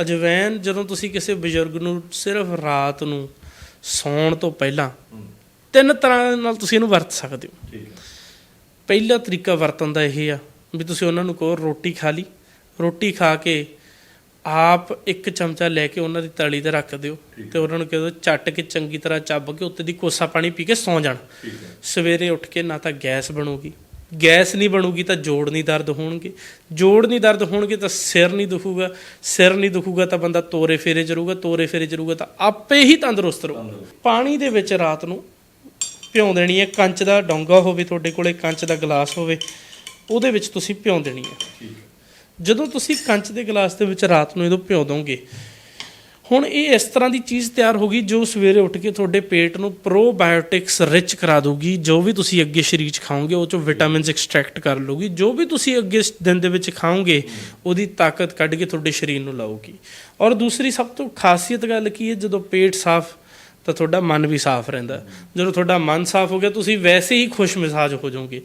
ਅਜਵੈਨ ਜਦੋਂ ਤੁਸੀਂ ਕਿਸੇ ਬਜ਼ੁਰਗ ਨੂੰ ਸਿਰਫ ਰਾਤ ਨੂੰ ਸੌਣ ਤੋਂ ਪਹਿਲਾਂ ਤਿੰਨ ਤਰ੍ਹਾਂ ਨਾਲ ਤੁਸੀਂ ਇਹਨੂੰ ਵਰਤ ਸਕਦੇ ਹੋ। ਪਹਿਲਾ ਤਰੀਕਾ ਵਰਤਣ ਦਾ ਇਹ ਆ ਵੀ ਤੁਸੀਂ ਉਹਨਾਂ ਨੂੰ ਕਹੋ ਰੋਟੀ ਖਾ ਲਈ। ਰੋਟੀ ਖਾ ਕੇ ਆਪ ਇੱਕ ਚਮਚਾ ਲੈ ਕੇ ਉਹਨਾਂ ਦੀ ਤਲੀ ਤੇ ਰੱਖ ਦਿਓ ਤੇ ਉਹਨਾਂ ਨੂੰ ਕਹੋ ਚੱਟ ਕੇ ਚੰਗੀ ਤਰ੍ਹਾਂ ਚੱਬ ਕੇ ਉੱਤੇ ਦੀ ਕੋਸਾ ਪਾਣੀ ਪੀ ਕੇ ਸੌਂ ਜਾਣ। ਸਵੇਰੇ ਉੱਠ ਕੇ ਨਾ ਤਾਂ ਗੈਸ ਬਣੂਗੀ ਗੈਸ ਨਹੀਂ ਬਣੂਗੀ ਤਾਂ ਜੋੜ ਨਹੀਂ ਦਰਦ ਹੋਣਗੇ। ਜੋੜ ਨਹੀਂ ਦਰਦ ਹੋਣਗੇ ਤਾਂ ਸਿਰ ਨਹੀਂ ਦੁਖੂਗਾ। ਸਿਰ ਨਹੀਂ ਦੁਖੂਗਾ ਤਾਂ ਬੰਦਾ ਤੋਰੇ ਫੇਰੇ ਚ ਰਹੂਗਾ ਤੋਰੇ ਫੇਰੇ ਚ ਰਹੂਗਾ ਤਾਂ ਆਪੇ ਹੀ ਤੰਦਰੁਸਤ ਰਹੂ। ਪਾਣੀ ਦੇ ਵਿੱਚ ਰਾਤ ਨੂੰ ਭਿਉਂ ਦੇਣੀ ਹੈ। ਕੰਚ ਦਾ ਡੋਂਗਾ ਹੋਵੇ ਤੁਹਾਡੇ ਕੋਲੇ ਕੰਚ ਦਾ ਗਲਾਸ ਹੋਵੇ ਉਹਦੇ ਵਿੱਚ ਤੁਸੀਂ ਭਿਉਂ ਦੇਣੀ ਹੈ। ਜਦੋਂ ਤੁਸੀਂ ਕੰਚ ਦੇ ਗਲਾਸ ਦੇ ਵਿੱਚ ਰਾਤ ਨੂੰ ਇਹਨੂੰ ਭਿਉਂ ਦੋਗੇ ਹੁਣ ਇਹ ਇਸ ਤਰ੍ਹਾਂ ਦੀ ਚੀਜ਼ ਤਿਆਰ ਹੋ ਗਈ ਜੋ ਸਵੇਰੇ ਉੱਠ ਕੇ ਤੁਹਾਡੇ ਪੇਟ ਨੂੰ ਪ੍ਰੋਬਾਇਓਟਿਕਸ ਰਿਚ ਕਰਾ ਦੂਗੀ ਜੋ ਵੀ ਤੁਸੀਂ ਅੱਗੇ ਸਰੀਰ 'ਚ ਖਾਓਗੇ, ਉਹ ਚੋਂ ਵਿਟਾਮਿਨਸ ਐਕਸਟ੍ਰੈਕਟ ਕਰ ਲੂਗੀ ਜੋ ਵੀ ਤੁਸੀਂ ਅੱਗੇ ਦਿਨ ਦੇ ਵਿੱਚ ਖਾਓਗੇ, ਉਹਦੀ ਤਾਕਤ ਕੱਢ ਕੇ ਤੁਹਾਡੇ ਸਰੀਰ ਨੂੰ ਲਾਊਗੀ। ਔਰ ਦੂਸਰੀ ਸਭ ਤੋਂ ਖਾਸੀਅਤ ਗੱਲ ਕੀ ਹੈ, ਜਦੋਂ ਪੇਟ ਸਾਫ਼, ਤਾਂ ਤੁਹਾਡਾ ਮਨ ਵੀ ਸਾਫ਼ ਰਹਿੰਦਾ। ਜਦੋਂ ਤੁਹਾਡਾ ਮਨ ਸਾਫ਼ ਹੋ ਗਿਆ, ਤੁਸੀਂ ਵੈਸੇ ਹੀ ਖੁਸ਼ ਮਿਜ਼ਾਜ ਹੋ ਜਾਓਗੇ।